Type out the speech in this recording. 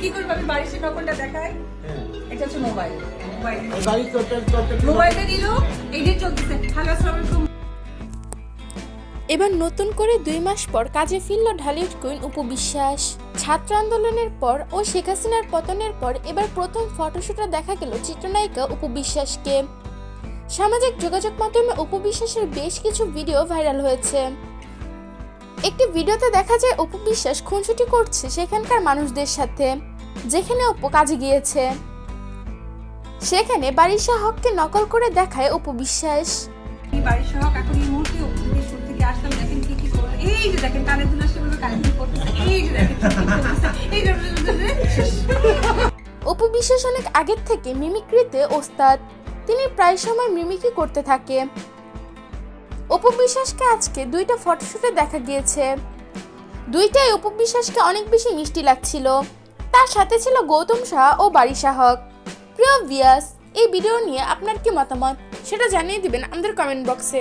কি করব? আমি বাড়ির সে নকলটা দেখাই। হ্যাঁ। এটা হচ্ছে মোবাইল। মোবাইল। এই বাড়ি তোরটা তোরটা কি- মোবাইলে দিল এই যে চলতেছে। হ্যালো আসসালামু এবার নতুন করে দুই মাস পর কাজে ফিরল ঢালিউড কুইন উপবিশ্বাস ছাত্র আন্দোলনের পর ও শেখ হাসিনার পতনের পর এবার প্রথম ফটোশুটে দেখা গেল চিত্রনায়িকা উপবিশ্বাসকে সামাজিক যোগাযোগ মাধ্যমে উপবিশ্বাসের বেশ কিছু ভিডিও ভাইরাল হয়েছে। একটি ভিডিওতে দেখা যায় উপবিশ্বাস খুনসুটি করছে সেখানকার মানুষদের সাথে যেখানে অপু কাজে গিয়েছে। সেখানে বারিশা হককে নকল করে দেখায় উপবিশ্বাস আমি বাড়ির সহ এখন এই মুহূর্তে থেকে আসলাম দেখেন কি কি করল। এই যে দেখেন কানে দুল আসছে কানে করতেছে এই যে দেখেন কি কি করতেছে। এই যে অপু বিশ্বাস অনেক আগের থেকে মিমিক্রিতে ওস্তাদ। তিনি প্রায় সময় মিমিক্রি করতে থাকে। অপু বিশ্বাসকে আজকে দুইটা ফটোশুটে দেখা গিয়েছে। দুইটাই অপু বিশ্বাসকে অনেক বেশি মিষ্টি লাগছিল। তার সাথে ছিল গৌতম শাহ ও বাড়ি শাহক। প্রিয় ভিয়াস এই ভিডিও নিয়ে আপনার কি মতামত? সেটা জানিয়ে দিবেন আমাদের কমেন্ট বক্সে